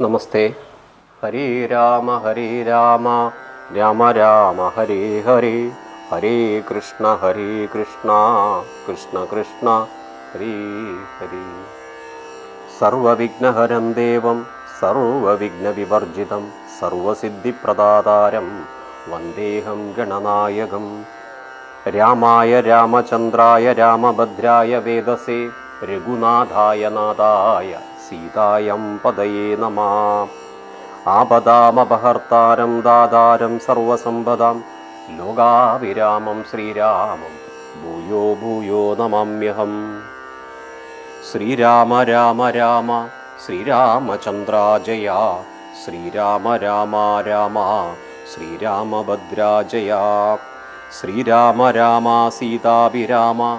നമസ്തേ. ഹരി രാമ ഹരി രാമ. രാമ രാമ ഹരി ഹരി. ഹരി കൃഷ്ണ ഹരി കൃഷ്ണ. കൃഷ്ണ കൃഷ്ണ ഹരി ഹരി. സർവവിഘ്നഹരം ദേവം സർവവിഘ്നവിവർജിതം സർവസിദ്ധിപ്രദാതാരം വന്ദേഹം ഗണനായകം. രാമായ രാമചന്ദ്രായ രാമഭദ്രായ വേദസേ രഘുനാഥായ നാഥായ സീതായം പദയേ നമ. ആപദാമപഹർത്താരം ദാതാരം സർവസമ്പദാം. ലോകാവിരാമം ശ്രീരാമം. ഭൂയോ ഭൂയോ നമാമ്യഹം. ശ്രീരാമ രാമ രാമ ശ്രീരാമചന്ദ്രാജയ ശ്രീരാമ രാമ രാമ ശ്രീരാമഭദ്രാജയ ശ്രീരാമ രാമ സീതാഭിരാമ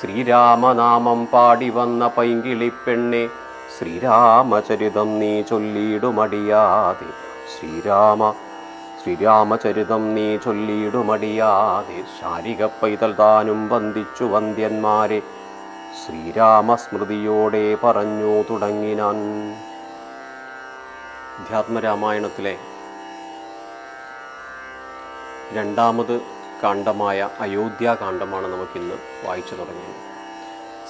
ശ്രീരാമനാമം പാടി വന്ന പൈങ്കിളിപ്പെണ്ണെ ശ്രീരാമചരിതം നീ ചൊല്ലിയിടുമടിയാതെ. ശ്രീരാമ ശ്രീരാമചരിതം നീ ചൊല്ലിയിടുമടിയാതെ. ശാരിക പൈതൽ താനും വന്ദിച്ചു വന്ദ്യന്മാരെ ശ്രീരാമസ്മൃതിയോടെ പറഞ്ഞു തുടങ്ങിനാൻ. അധ്യാത്മരാമായണത്തിലെ രണ്ടാമത് കാണ്ഡമായ അയോധ്യാകാന്ഡമാണ് നമുക്കിന്ന് വായിച്ചു തുടങ്ങിയത്.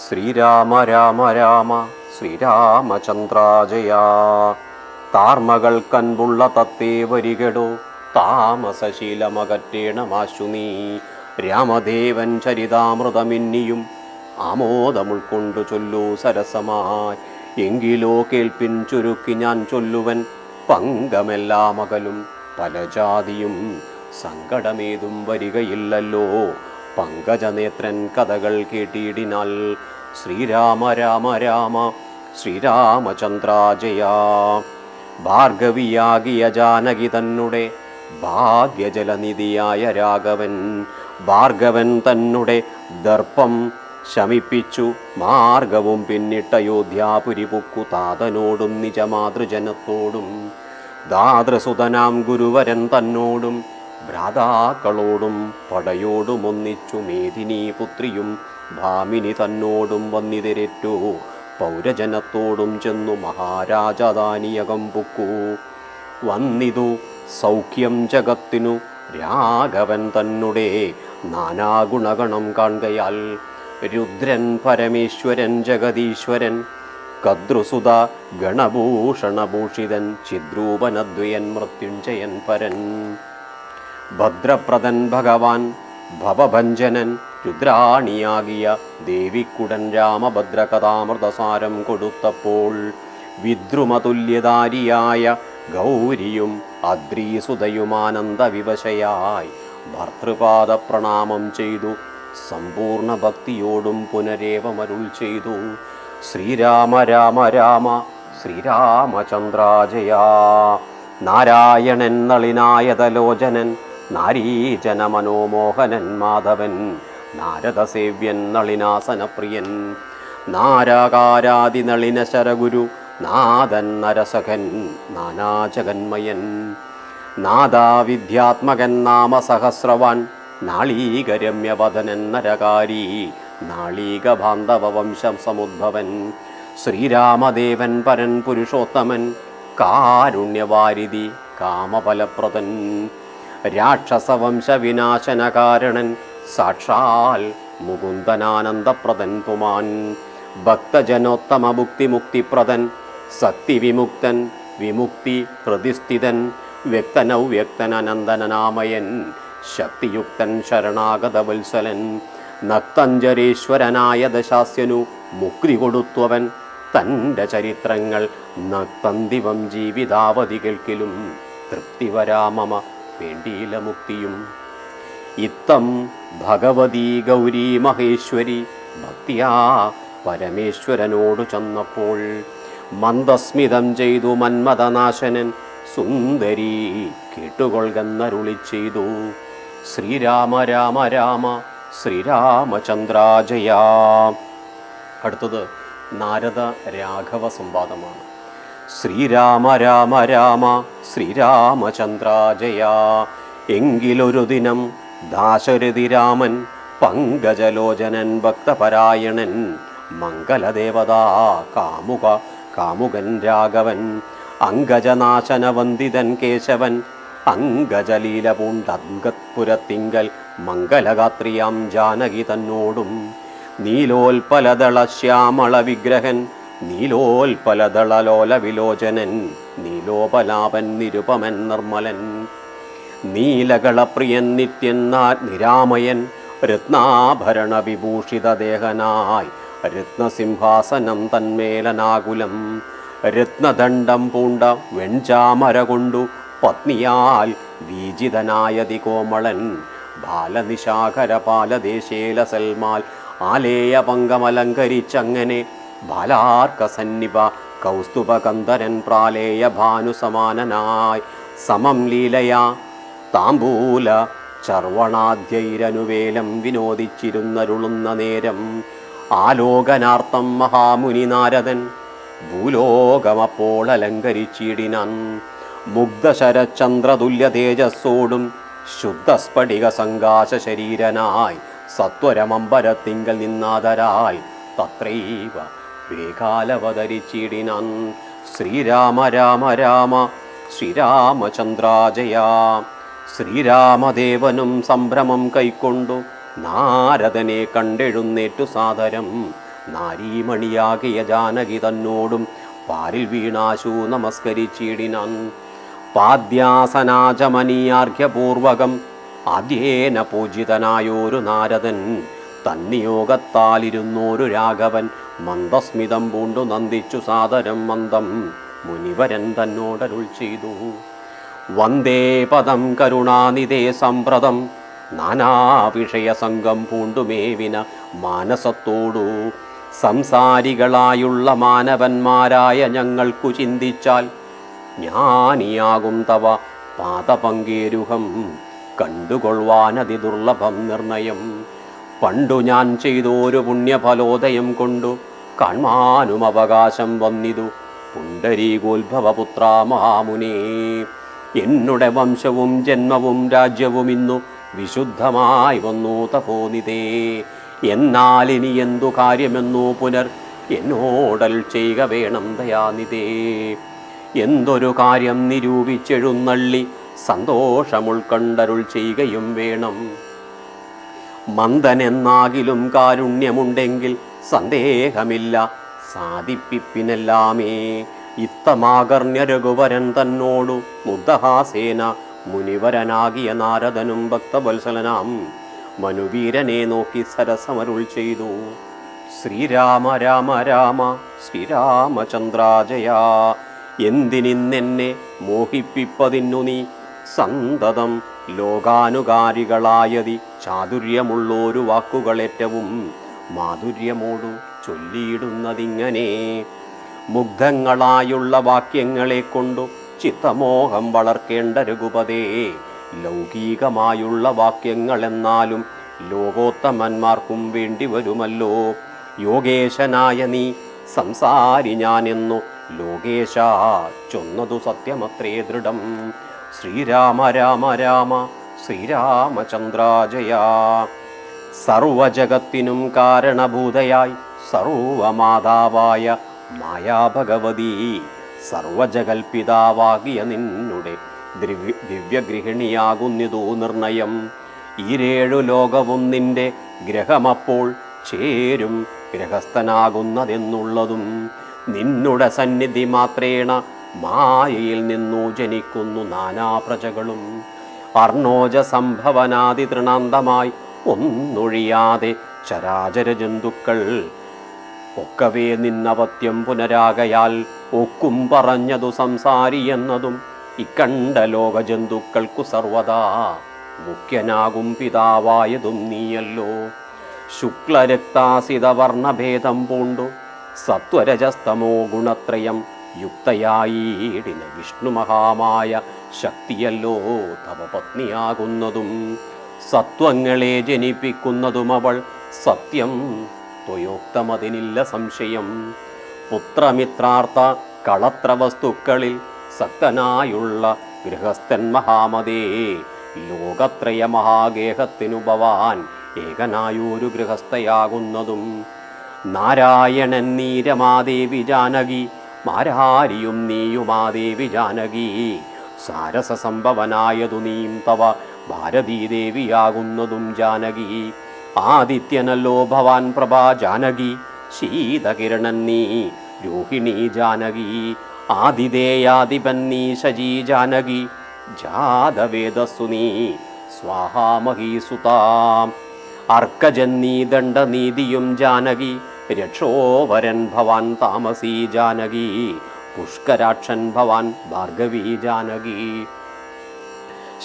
ശ്രീരാമ രാമ രാമ ശ്രീരാമചന്ദ്രാജയാ. താർമകൾ കൻപുള്ള തത്തേ വരികടോ താമസശീലമകറ്റേണമാശു നീ. രാമദേവൻ ചരിതാമൃതമിന്നിയും ആമോദമുൾക്കൊണ്ടു ചൊല്ലൂ സരസമായി എങ്കിലോ കേൾപ്പിൻ ചുരുക്കി ഞാൻ ചൊല്ലുവൻ പങ്കമെല്ലാമകലും പല ജാതിയും സങ്കടമേതും വരികയില്ലല്ലോ. പങ്കജനേത്രൻ കഥകൾ കേട്ടിടിനാൽ ശ്രീരാമ രാമ രാമ ശ്രീരാമചന്ദ്രാജയ ഭാർഗവിയാകിയ ജാനകി തന്നെ ഭാഗ്യജലനിധിയായ രാഘവൻ ഭാർഗവൻ തന്നെ ദർപ്പം ശമിപ്പിച്ചു. മാർഗവും പിന്നിട്ട യോധ്യാപുരി പൊക്കു താതനോടും നിജമാതൃജനത്തോടും ദാതൃസുതനാം ഗുരുവരൻ തന്നോടും ഭ്രാതാക്കളോടും പടയോടും ഒന്നിച്ചു മേദിനി പുത്രിയും ഭാമിനി തന്നോടും വന്നിതിരറ്റു. പൗരജനത്തോടും ചെന്നു മഹാരാജധാനിയകം പൊക്കു. വന്നിതു സൗഖ്യം ജഗത്തിനു രാഘവൻ തന്നെ നാനാഗുണഗണം കാണുകയാൽ രുദ്രൻ പരമേശ്വരൻ ജഗതീശ്വരൻ കദ്രുസുത ഗണഭൂഷണഭൂഷിതൻ ചിദ്രൂപനദ്വയൻ മൃത്യുഞ്ജയൻ പരൻ. ഭദ്രപ്രദൻ ഭഗവാൻ ഭവഭഞ്ജനൻ രുദ്രാണിയാകിയ ദേവിക്കുടൻ രാമഭദ്രകഥാമൃതസാരം കൊടുത്തപ്പോൾ വിദ്രുമതുല്യധാരിയായ ഗൗരിയും അദ്രീസുതയുമാനന്ദവിവശയായി ഭർത്തൃപാദ പ്രണാമം ചെയ്തു സമ്പൂർണ ഭക്തിയോടും പുനരേവമരുൾ ചെയ്തു. ശ്രീരാമ രാമ രാമ ശ്രീരാമചന്ദ്രാജയാ. നാരായണൻ നളിനായതലോചനൻ നാരീജന മനോമോഹനൻ മാധവൻ നാരദസേവ്യൻ നളിനാസനപ്രിയൻ നാരാകാരാതി നളിന ശരഗുരു നാദൻ നരസഖൻ നാനാജഗന്മയൻ നാദാവിദ്യാത്മകൻ നാമസഹസ്രവാൻ നാളീകരമ്യവദനൻ നരകാരി നാളീകബാന്ധവ വംശം സമുദ്ഭവൻ ശ്രീരാമദേവൻ പരൻ പുരുഷോത്തമൻ കാരുണ്യവാരിധി കാമഫലപ്രദൻ. രാക്ഷസവംശ വിനാശനകാരണൻ സാക്ഷാൽ മുകുന്ദനാനന്ദപ്രദൻ പുമാൻ ഭക്തജനോത്തമ മുക്തിമുക്തിപ്രദൻ സക്തിവിമുക്തൻ വിമുക്തി പ്രതിസ്ഥിതൻ വ്യക്തനൗ വ്യക്തൻ ശക്തിയുക്തൻ ശരണാഗത വത്സലൻ നക്തഞ്ചരീശ്വരനായ ദശാസ്യനു മുക്തി കൊടുത്തവൻ തന്റെ ചരിത്രങ്ങൾ നക്തന്തിവം ജീവിതാവധികൾക്കിലും തൃപ്തി വരാമമ വേണ്ടിയില മുക്തിയും ഇത്തം ഭഗവതി ഗൗരി മഹേശ്വരി ഭക്തിയാ പരമേശ്വരനോടു ചെന്നപ്പോൾ മന്ദസ്മിതം ചെയ്തു മന്മഥനാശനൻ സുന്ദരി കേട്ടുകൊള്ളുന്നരുളി ചെയ്തു. ശ്രീരാമ രാമ രാമ ശ്രീരാമചന്ദ്രാജയ. അടുത്തത് നാരദ രാഘവ സംവാദമാണ്. ശ്രീരാമ രാമ രാമ ശ്രീരാമചന്ദ്രാജയ. എങ്കിലൊരു ദിനം ദാശരഥി രാമൻ പങ്കജലോചനൻ ഭക്തപരായണൻ മംഗലദേവതാ കാമുക കാമുകൻ രാഘവൻ അങ്കജനാശനവന്ദിതൻ കേശവൻ അങ്കജലീല പൂണ്ടത്പുരത്തിങ്കൽ മംഗലഗാത്രിയാം ജാനകി തന്നോടും നീലോൽപലദള ശ്യാമള വിഗ്രഹൻ നീലോൽപലദളലോല വിലോചനൻ നീലോപലാപൻ നിരുപമൻ നിർമ്മലൻ. നീലകളപ്രിയൻ നിത്യൻ നിരാമയൻ രത്നാഭരണ വിഭൂഷിത ദേഹനായി രത്നസിംഹാസനം തന്മേലനാകുലം. രത്നദണ്ഡം പൂണ്ട വെൺചാമര കൊണ്ടു പത്നിയാൽ വീജിതനായതി കോമളൻ ബാലനിശാഖര പാലദേശേല സൽമാൽ ആലേയ പങ്കമലങ്കരിച്ചങ്ങനെ ബാലാർക്ക സന്നിപ കൗസ്തുഭകന്ധരൻ പ്രാലേയ ഭാനുസമാനനായി. സമം ലീലയാ താമ്പൂല ചർവണാധ്യൈരനുവേലം വിനോദിച്ചിരുന്നരുളുന്ന നേരം. ആലോകനാർത്ഥം മഹാമുനി നാരദൻ ഭൂലോകമപ്പോൾ അലങ്കരിച്ചിടിനാൻ. മുഗ്ധശരചന്ദ്രതുല്യ തേജസ്സോടും ശുദ്ധസ്ഫടിക സങ്കാശ ശരീരനായി സത്വരമമ്പരത്തിങ്കൽ നിന്നാതരാൽ തത്രൈവ വേകാലവതരിച്ചിടിനാൻ ശ്രീരാമ രാമ രാമ ശ്രീരാമചന്ദ്രാജയ. ശ്രീരാമദേവനും സംഭ്രമം കൈക്കൊണ്ടു നാരദനെ കണ്ടെഴുന്നേറ്റു സാദരം. നാരീമണിയാകിയ ജാനകി തന്നോടും പാരിൽ വീണാശു നമസ്കരിച്ചിടിനാൻ. പാദ്യാസനാചമനീയാർഘ്യപൂർവകം ആദ്യേന പൂജിതനായോരു നാരദൻ തന്നിയോഗത്താലിരുന്നോരു രാഘവൻ. മന്ദസ്മിതം പൂണ്ടു നന്ദിച്ചു സാദരം മന്ദം. മുനിവരൻ തന്നോടരുൾ ചെയ്തു. വന്ദേ പദം കരുണാനിതേ വിഷയ നാനാവിഷയസംഗം പൂണ്ടുമേവിന മാനസത്തോടു. സംസാരികളായുള്ള മാനവന്മാരായ ഞങ്ങൾക്കു ചിന്തിച്ചാൽ ജ്ഞാനിയാകും തവ പാദപങ്കേരുഹം. കണ്ടുകൊള്ളുവാനതി ദുർലഭം നിർണയം. പണ്ടു ഞാൻ ചെയ്തൊരു പുണ്യഫലോദയം കൊണ്ടു കാൺമാനും അവകാശം വന്നിതു. പുണ്ടരീകോത്ഭവപുത്ര മഹാമുനേ. എന്നുടെ വംശവും ജന്മവും രാജ്യവും ഇന്നു വിശുദ്ധമായി വന്നു തപോനിതേ. എന്നാൽ ഇനി എന്തു കാര്യമെന്നു പുനർ എന്നോടൽ ചെയ്യുക വേണം ദയാനിതേ. എന്തൊരു കാര്യം നിരൂപിച്ചെഴുന്നള്ളി സന്തോഷമുൾക്കണ്ടരുൾ ചെയ്യുകയും വേണം. മന്ദനെന്നാകിലും കാരുണ്യമുണ്ടെങ്കിൽ സന്ദേഹമില്ല. സാധിപ്പിപ്പിനെല്ലാമേ. ഇത്തമാകർണ്യ രഘുവരൻ തന്നോടു മുദ്ദഹാസേന മുനിവരനാകിയ നാരദനും ഭക്തവത്സലനാം മനുവീരനെ നോക്കി സരസമരുൾ ചെയ്തു. ശ്രീരാമ രാമ രാമ ശ്രീരാമചന്ദ്രാജയ. എന്തിനിന്നെന്നെ മോഹിപ്പിപ്പതിന്നു നീ സന്തതം ലോകാനുകാരികളായതി ചാതുര്യമുള്ളോരു വാക്കുകളേറ്റവും മാധുര്യമോടു ചൊല്ലിയിടുന്നതിങ്ങനെ മുഗ്ധങ്ങളായുള്ള വാക്യങ്ങളെ കൊണ്ടു ചിത്തമോഹം വളർക്കേണ്ട രഘുപതേ. ലൗകികമായുള്ള വാക്യങ്ങളെന്നാലും ലോകോത്തമന്മാർക്കും വേണ്ടി വരുമല്ലോ. യോഗേശനായ നീ സംസാരി ഞാനെന്നു ലോകേശ ചൊന്നതു സത്യമത്രേ ദൃഢം. ശ്രീരാമ രാമ രാമ ശ്രീരാമചന്ദ്രാജയ. സർവജഗത്തിനും കാരണഭൂതയായി സർവമാതാവായ മായാഭഗവതി സർവജഗൽപിതാവാകിയ നിന്നുടെ ദ്രിവ്യ ദിവ്യഗൃഹിണിയാകുന്നിതു നിർണയം. ഈരേഴു ലോകവും നിന്റെ ഗ്രഹമപ്പോൾ ചേരും ഗ്രഹസ്ഥനാകുന്നതെന്നുള്ളതും നിന്നുടെ സന്നിധി മാത്രേണ മായയിൽ നിന്നു ജനിക്കുന്നു നാനാപ്രജകളും അർണോജ സംഭവനാദി തൃണാന്തമായി ഒന്നൊഴിയാതെ ചരാചര ജന്തുക്കൾ ഒക്കവേ നിന്നപത്യം പുനരാകയാൽ ഒക്കും പറഞ്ഞതു സംസാരി എന്നതും ഇക്കണ്ട ലോകജന്തുക്കൾക്കു സർവദാ മുഖ്യനാകും പിതാവായതും നീയല്ലോ. ശുക്ലരക്താസിത വർണഭേദം പൂണ്ടു. സത്വരജസ്തമോ ഗുണത്രയം യുക്തയായിടിന വിഷ്ണു മഹാമായ ശക്തിയല്ലോ തവ പത്നിയാകുന്നതും സത്വങ്ങളെ ജനിപ്പിക്കുന്നതും അവൾ സത്യം ത്വയോക്തമതിനില്ല സംശയം. പുത്രമിത്രാർത്ഥ കളത്ര വസ്തുക്കളിൽ സക്തനായുള്ള ഗൃഹസ്ഥൻ മഹാമതേ ലോകത്രയ മഹാഗേഹത്തിനു ഭവാൻ ഏകനായൊരു ഗൃഹസ്ഥയാകുന്നതും. നാരായണൻ നീരമാദേവി ജാനകി മാരാരിയും നീയുമാദേവി ജാനകി. സാരസ സംഭവനായതു നീം തവ ഭാരതീദേവിയാകുന്നതും ജാനകി. ആദിത്യനല്ലോ ഭവാൻ പ്രഭാ ജാനകി ശീതകിരണൻ നീ രോഹിണി ജാനകി. ആദിദേയാധിപൻ നീ ശജി ജാനകി. ജാതവേദസ്സു നീ സ്വാഹാമഹീസുതാം അർക്കജന്നീ ദണ്ഡനീതിയും ജാനകി. രക്ഷോവരൻ ഭവാൻ താമസീ ജാനകി പുഷ്കരാക്ഷൻ ഭവാൻ ഭാർഗവീ ജാനകി.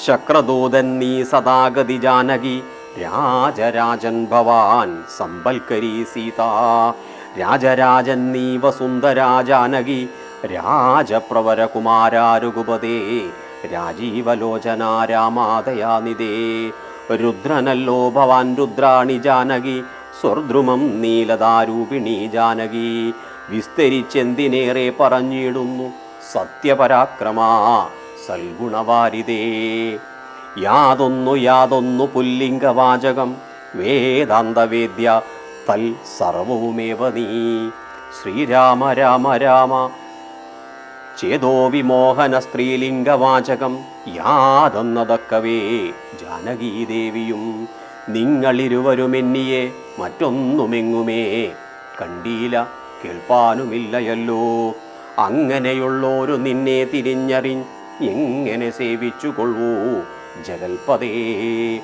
ശക്രദൂതൻ നീ സദാഗതി ജാനകി രാജരാജൻ ഭവാൻ സമ്പൽക്കരി സീത. രാജരാജൻ നീ വസുന്ധരാ ജാനകി രാജപ്രവരകുമാരാരുകുപതേ രാജീവലോചന രാമാദയാനിതേ. രുദ്രനല്ലോ ഭവാൻ രുദ്രാണി ജാനകി സ്വർദ്രുമം നീലദാരൂപിണി ജാനകി വിസ്തരിച്ചെന്തിനേറെ പറഞ്ഞിടുന്നു സത്യപരാക്രമാ സൽഗുണവാരിതേ. യാതൊന്നു യാതൊന്നു പുല്ലിംഗവാചകം വേദാന്തവേദ്യ തൽ സർവവുമേവ നീ. ശ്രീരാമ രാമ രാമ ചേതോ വിമോഹന സ്ത്രീലിംഗവാചകം യാതെന്നതക്കവേ ജാനകീദേവിയും നിങ്ങളിരുവരുമെന്നിയെ മറ്റൊന്നുമെങ്ങുമേ. കണ്ടീല കേൾപ്പാനുമില്ലയല്ലോ. അങ്ങനെയുള്ളോരു നിന്നെ തിരിഞ്ഞറി എങ്ങനെ സേവിച്ചുകൊള്ളൂ? ജഗൽപതേ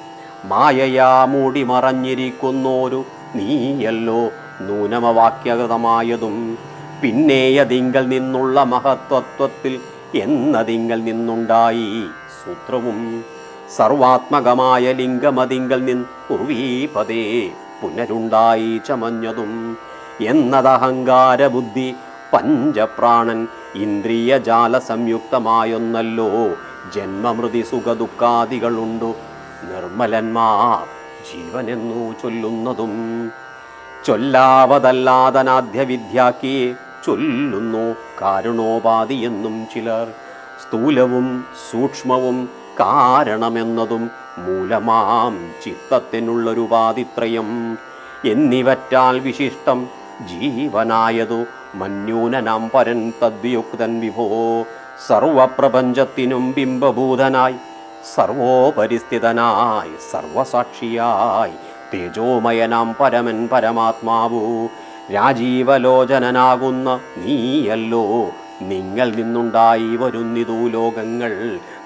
മായയാ മൂടി മറഞ്ഞിരിക്കുന്നോരു നീയല്ലോ. നൂനമവാക്യകൃതമായതും പിന്നേയതിങ്കൽ നിന്നുള്ള മഹത്വത്വത്തിൽ എന്നതിങ്കൽ നിന്നുണ്ടായി സൂത്രവും സർവാത്മകമായ ലിംഗമതിങ്കൽ നിന്ന് ഉർവീപതേ പുനരുണ്ടായി ചമഞ്ഞതും എന്നതഹങ്കാര ബുദ്ധി പഞ്ചപ്രാണൻ ഇന്ദ്രിയജാല സംയുക്തമായൊന്നല്ലോ ജന്മമൃതി സുഖദുഃഖാദികളുണ്ടു നിർമ്മലന്മാർ ജീവനെന്നു ചൊല്ലുന്നതും. ചൊല്ലാവതല്ലാതനാദ്യ വിദ്യാക്കിയെ ചൊല്ലുന്നു കാരുണോപാധി എന്നും ചിലർ. സ്ഥൂലവും സൂക്ഷ്മവും കാരണമെന്നതും മൂലമാം ചിത്തത്തിനുള്ളൊരുപാതിത്രയം എന്നിവറ്റാൽ വിശിഷ്ടം ജീവനായതു മന്യൂനനാം പരൻ തദ്വിയുക്തൻ വിഭോ. സർവപ്രപഞ്ചത്തിനും ബിംബഭൂതനായി സർവോപരിസ്ഥിതനായി സർവസാക്ഷിയായി തേജോമയനാം പരമൻ പരമാത്മാവു. രാജീവലോചനനാകുന്ന നീയല്ലോ നിങ്ങൾ നിന്നുണ്ടായി വരുന്നിതു ലോകങ്ങൾ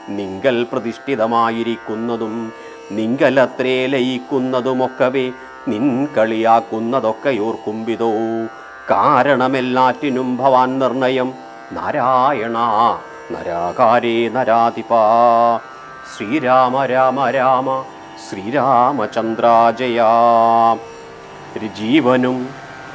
നിങ്കൽ പ്രതിഷ്ഠിതമായിരിക്കുന്നതും നിങ്കലത്രേ ലയിക്കുന്നതുമൊക്കവേ നിൻ കളിയാക്കുന്നതൊക്കെ ഓർക്കുംവിതോ കാരണമെല്ലാറ്റിനും ഭവാൻ നിർണയം നാരായണ നരാകാരേ നരാധിപാ. ശ്രീരാമ രാമ രാമ ശ്രീരാമചന്ദ്രാജയ. ജീവനും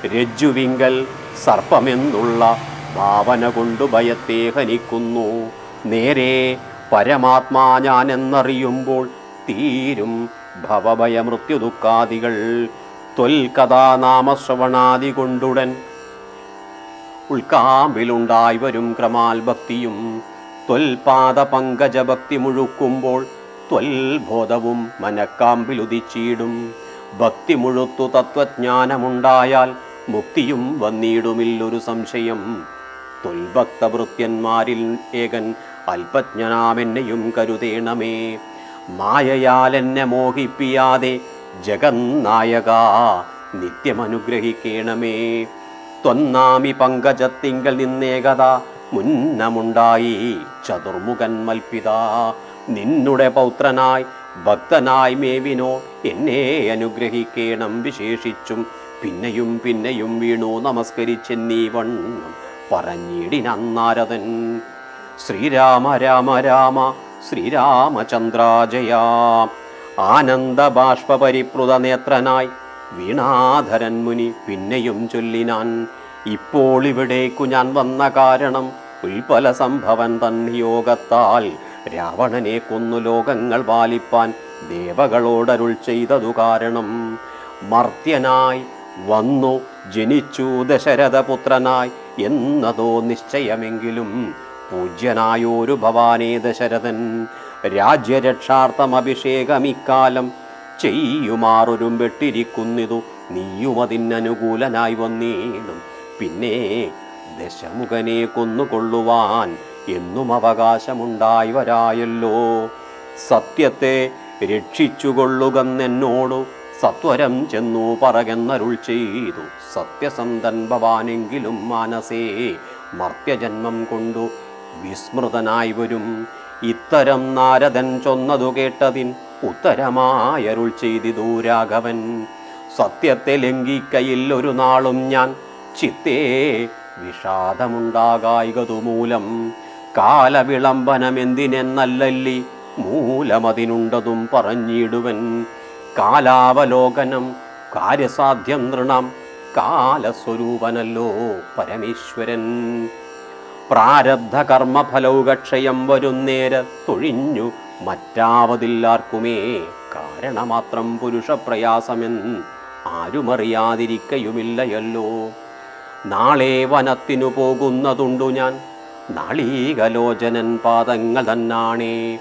രജ്ജുവിങ്കൽ സർപ്പമെന്നുള്ള ഭാവന കൊണ്ടു ഭയത്തെ ഹനിക്കുന്നു. നേരെ പരമാത്മാ ഞാൻ എന്നറിയുമ്പോൾ തീരും ഭവഭയമൃത്യു ദുഃഖാദികൾ തൊൽകഥാനാമശ്രവണാദി കൊണ്ടുടൻ. ഉൾക്കാമ്പിലുണ്ടായി വരും ക്രമാൽ ഭക്തിയും ത്വൽപാദ പങ്കജ ഭക്തി മുഴുക്കുമ്പോൾ ത്വൽബോധവും മനക്കാമ്പിലുദിച്ചിടും. ഭക്തി മുഴുത്തു തത്വജ്ഞാനമുണ്ടായാൽ മുക്തിയും വന്നിടുമില്ലൊരു സംശയം. തൊൽഭക്തവൃത്യന്മാരിൽ ഏകൻ അല്പജ്ഞനാമെന്നെയും കരുതേണമേ. മായയാൽ എന്നെ മോഹിപ്പിയാതെ ജഗന്നായക നിത്യമനുഗ്രഹിക്കണമേ. ത്വന്നാമി പങ്കജത്തിങ്കൽ നിന്നേകത മുന്നമുണ്ടായി. ചതുർമുഖൻ മൽപിത നിന്നുടെ പൗത്രനായി ഭക്തനായി മേവിനോ എന്നെ അനുഗ്രഹിക്കണം വിശേഷിച്ചും. പിന്നെയും പിന്നെയും വീണു നമസ്കരിച്ചെന്നീ വണ്ണം പറഞ്ഞിടിനന്നാരദൻ ശ്രീരാമ രാമ രാമ ശ്രീരാമചന്ദ്രാജയ. ആനന്ദ ബാഷ്പരിപ്ലുത നേത്രനായി വീണാധരൻ മുനി പിന്നെയും ചൊല്ലിനാൻ ഇപ്പോൾ ഇവിടേക്കു ഞാൻ വന്ന കാരണം ഉൽപ്പല സംഭവൻ തന്നിയോഗത്താൽ രാവണനെ കൊന്നു ലോകങ്ങൾ പാലിപ്പാൻ ദേവകളോടരുൾ ചെയ്തതു കാരണം. മർത്യനായി വന്നു ജനിച്ചു ദശരഥപുത്രനായി എന്നതോ നിശ്ചയമെങ്കിലും പൂജ്യനായോരു ഭവാനേ ദശരഥൻ. രാജ്യരക്ഷാർത്ഥം അഭിഷേകമിക്കാലം ചെയ്യുമാറൊരും വെട്ടിരിക്കുന്നിതു നീയുമതിനനുകൂലനായി വന്നീടും. പിന്നെ ദശമുഖനെ കൊന്നുകൊള്ളുവാൻ എന്നും അവകാശമുണ്ടായി വരായല്ലോ സത്യത്തെ രക്ഷിച്ചുകൊള്ളുകെന്നോടു സത്വരം ചെന്നു പറകെന്നരുൾ ചെയ്തു. സത്യസന്ധൻ ഭവാനെങ്കിലും മാനസേ മർത്യജന്മം കൊണ്ടു വിസ്മൃതനായി വരും. ഇത്തരം നാരദൻ ചൊന്നതു കേട്ടതിൻ ഉത്തരമായരുൾ ചെയ്തിതു രാഘവൻ. സത്യത്തെ ലംഘിക്കയിൽ ഒരു നാളും ഞാൻ ചിത്തേ വിഷാദമുണ്ടാകായികതു മൂലം കാലവിളംബനമെന്തിനെന്നല്ലല്ലി മൂലമതിനുണ്ടതും പറഞ്ഞിടുവൻ. കാലാവലോകനം കാര്യസാധ്യം നൃണം കാലസ്വരൂപനല്ലോ പരമേശ്വരൻ. പ്രാരബ്ധ കർമ്മഫലൗകക്ഷയം വരുന്നേര തൊഴിഞ്ഞു മറ്റാവതില്ലാർക്കുമേ. കാരണമാത്രം പുരുഷപ്രയാസമെന്ന് ആരുമറിയാതിരിക്കയുമില്ലയല്ലോ. നാളെ വനത്തിനു പോകുന്നതുണ്ടു ഞാൻ. നാളീകലോചനൻ പാദങ്ങൾ തന്നാണേ.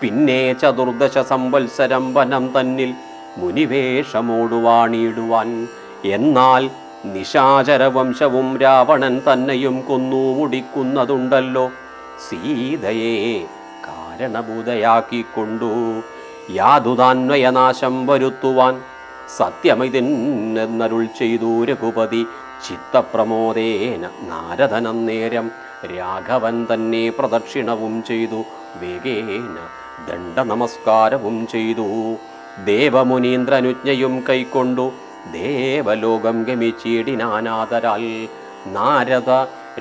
പിന്നെ ചതുർദശ സംവത്സരം വനം തന്നിൽ മുനിവേഷമോടുവാണിയിടുവാൻ എന്നാൽ നിശാചരവംശവും രാവണൻ തന്നെയും കൊന്നു മുടിക്കുന്നതുണ്ടല്ലോ. സീതയെ കാരണഭൂതയാക്കിക്കൊണ്ടു യാതുതാന്വയനാശം വരുത്തുവാൻ സത്യമിതിന്നരുൾ ചെയ്തു രഘുപതി ചിത്തപ്രമോദേന നാരദനം നേരം രാഘവൻ തന്നെ പ്രദക്ഷിണവും ചെയ്തു വേഗേന ദണ്ഡ നമസ്കാരവും ചെയ്തു. ദേവമുനീന്ദ്രനുജ്ഞയും കൈക്കൊണ്ടു ദേവലോകം ഗമിച്ചിടിനാനാദരാൽ നാരദ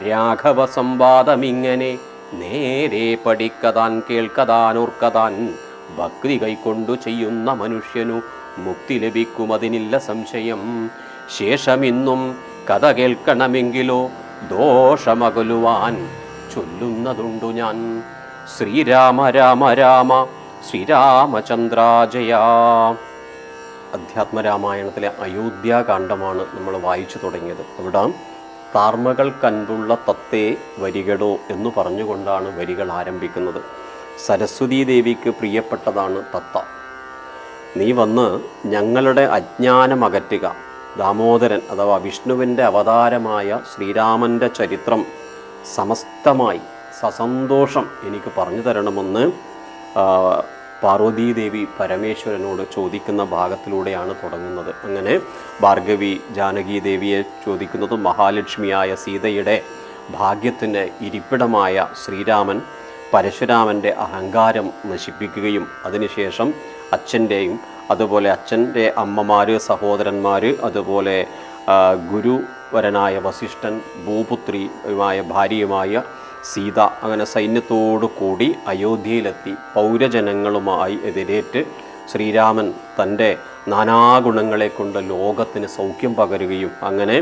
രാഘവ സംവാദമിങ്ങനെ നേരെ പഠിക്കതാൻ കേൾക്കതാനോർക്കതാൻ ഭക്തി കൈക്കൊണ്ടു ചെയ്യുന്ന മനുഷ്യനു മുക്തി ലഭിക്കുമതിനില്ല സംശയം. ശേഷമിന്നും കഥ കേൾക്കണമെങ്കിലോ ദോഷമകലുവാൻ ചൊല്ലുന്നതുണ്ടു ഞാൻ. ശ്രീരാമ രാമ രാമ ശ്രീരാമചന്ദ്രാജയ. അധ്യാത്മരാമായണത്തിലെ അയോധ്യാകാന്ഡമാണ് നമ്മൾ വായിച്ചു തുടങ്ങിയത്. അവിടെ താർമകൾ കണ്ടുള്ള തത്തേ വരികടോ എന്ന് പറഞ്ഞുകൊണ്ടാണ് വരികൾ ആരംഭിക്കുന്നത്. സരസ്വതീ ദേവിക്ക് പ്രിയപ്പെട്ടതാണ് തത്ത. നീ വന്ന് ഞങ്ങളുടെ അജ്ഞാനം അകറ്റുക ദാമോദരൻ അഥവാ വിഷ്ണുവിന്റെ അവതാരമായ ശ്രീരാമന്റെ ചരിത്രം സമസ്തമായി സസന്തോഷം എനിക്ക് പറഞ്ഞു തരണമെന്ന് പാർവതീദേവി പരമേശ്വരനോട് ചോദിക്കുന്ന ഭാഗത്തിലൂടെയാണ് തുടങ്ങുന്നത്. അങ്ങനെ ഭാർഗവി ജാനകി ദേവിയെ ചോദിക്കുന്നത് മഹാലക്ഷ്മിയായ സീതയുടെ ഭാഗ്യത്തിന് ഇരിപ്പിടമായ ശ്രീരാമൻ പരശുരാമന്റെ അഹങ്കാരം നശിപ്പിക്കുകയും അതിനുശേഷം അച്ഛന്റെയും അതുപോലെ അച്ഛന്റെ അമ്മമാർ സഹോദരന്മാർ അതുപോലെ ഗുരുവരനായ വസിഷ്ഠൻ ഭൂപുത്രിയുമായ ഭാര്യയുമായ സീത അങ്ങനെ സൈന്യത്തോടു കൂടി അയോധ്യയിലെത്തി പൗരജനങ്ങളുമായി എതിരേറ്റ് ശ്രീരാമൻ തന്റെ നാനാഗുണങ്ങളെ കൊണ്ട് ലോകത്തിന് സൗഖ്യം പകരുകയും അങ്ങനെ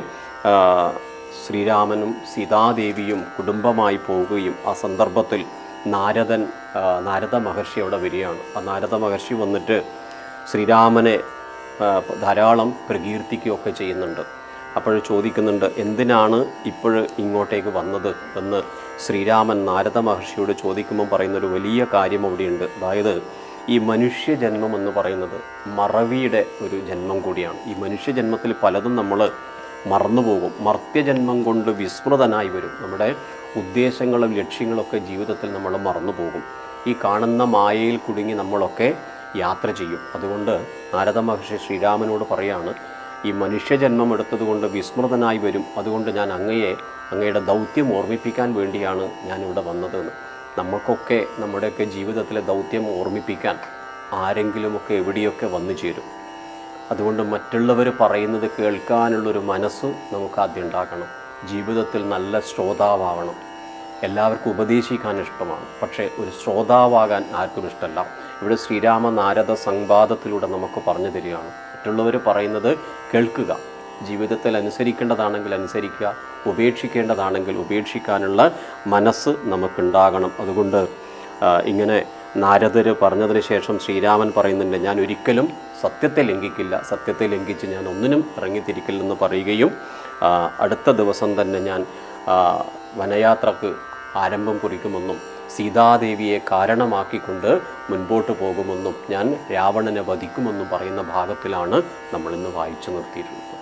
ശ്രീരാമനും സീതാദേവിയും കുടുംബമായി പോവുകയും ആ സന്ദർഭത്തിൽ നാരദൻ നാരദ മഹർഷി അവിടെ വരികയാണ്. ആ നാരദ മഹർഷി വന്നിട്ട് ശ്രീരാമനെ ധാരാളം പ്രകീർത്തിക്കുകയൊക്കെ ചെയ്യുന്നുണ്ട്. അപ്പോൾ ചോദിക്കുന്നുണ്ട് എന്തിനാണ് ഇപ്പോൾ ഇങ്ങോട്ടേക്ക് വന്നത് എന്ന് ശ്രീരാമൻ നാരദ മഹർഷിയോട് ചോദിക്കുമ്പോൾ പറയുന്നൊരു വലിയ കാര്യം അവിടെയുണ്ട്. അതായത് ഈ മനുഷ്യജന്മം എന്ന് പറയുന്നത് മറവിയുടെ ഒരു ജന്മം കൂടിയാണ്. ഈ മനുഷ്യജന്മത്തിൽ പലതും നമ്മൾ മറന്നുപോകും. മർത്യജന്മം കൊണ്ട് വിസ്മൃതനായി വരും. നമ്മുടെ ഉദ്ദേശങ്ങളും ലക്ഷ്യങ്ങളൊക്കെ ജീവിതത്തിൽ നമ്മൾ മറന്നുപോകും. ഈ കാണുന്ന മായയിൽ കുടുങ്ങി നമ്മളൊക്കെ യാത്ര ചെയ്യും. അതുകൊണ്ട് നാരദ മഹർഷി ശ്രീരാമനോട് പറയാണ് ഈ മനുഷ്യജന്മം എടുത്തതുകൊണ്ട് വിസ്മൃതനായി വരും. അതുകൊണ്ട് ഞാൻ അങ്ങയെ അങ്ങയുടെ ദൗത്യം ഓർമ്മിപ്പിക്കാൻ വേണ്ടിയാണ് ഞാനിവിടെ വന്നതെന്ന്. നമുക്കൊക്കെ നമ്മുടെയൊക്കെ ജീവിതത്തിലെ ദൗത്യം ഓർമ്മിപ്പിക്കാൻ ആരെങ്കിലുമൊക്കെ എവിടെയൊക്കെ വന്നു ചേരും. അതുകൊണ്ട് മറ്റുള്ളവർ പറയുന്നത് കേൾക്കാനുള്ളൊരു മനസ്സും നമുക്ക് ആദ്യം ഉണ്ടാക്കണം ജീവിതത്തിൽ നല്ല ശ്രോതാവാകണം എല്ലാവർക്കും ഉപദേശിക്കാൻ ഇഷ്ടമാണ്. പക്ഷേ ഒരു ശ്രോതാവാകാൻ ആർക്കും ഇഷ്ടമല്ല ഇവിടെ ശ്രീരാമ നാരദ സംവാദത്തിലൂടെ നമുക്ക് പറഞ്ഞു തരികയാണ്. മറ്റുള്ളവർ പറയുന്നത് കേൾക്കുക. ജീവിതത്തിൽ അനുസരിക്കേണ്ടതാണെങ്കിൽ അനുസരിക്കുക ഉപേക്ഷിക്കേണ്ടതാണെങ്കിൽ ഉപേക്ഷിക്കാനുള്ള മനസ്സ് നമുക്കുണ്ടാകണം. അതുകൊണ്ട് ഇങ്ങനെ നാരദർ പറഞ്ഞതിന് ശേഷം ശ്രീരാമൻ പറയുന്നുണ്ട് ഞാൻ ഒരിക്കലും സത്യത്തെ ലംഘിക്കില്ല. സത്യത്തെ ലംഘിച്ച് ഞാൻ ഒന്നിനും ഇറങ്ങിത്തിരിക്കില്ലെന്ന് പറയുകയും അടുത്ത ദിവസം തന്നെ ഞാൻ വനയാത്രക്ക് ആരംഭം കുറിക്കുമെന്നും സീതാദേവിയെ കാരണമാക്കിക്കൊണ്ട് മുൻപോട്ട് പോകുമെന്നും ഞാൻ രാവണനെ വധിക്കുമെന്നും പറയുന്ന ഭാഗത്തിലാണ് നമ്മളിന്ന് വായിച്ചു നിർത്തിയിട്ടുള്ളത്.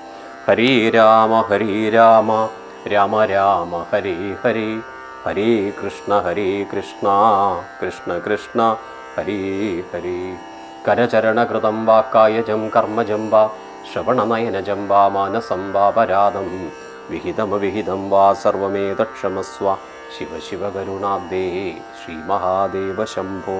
ഹരേ രാമ ഹരി രാമ രാമ രാമ ഹരി ഹരി ഹരി കൃഷ്ണ ഹരി കൃഷ്ണ കൃഷ്ണ കൃഷ്ണ ഹരി ഹരി. കരചരണകൃതം വാക്കായജം കർമ്മജം വാ ശ്രവണനയനജം വാ മാനസം വാപരാധം വിഹിതമവിഹിതം വാ സർവമേതക്ഷമസ്വ. ശിവ ശിവ കരുണാബ്ദേ ശ്രീ മഹാദേവ ശംഭോ.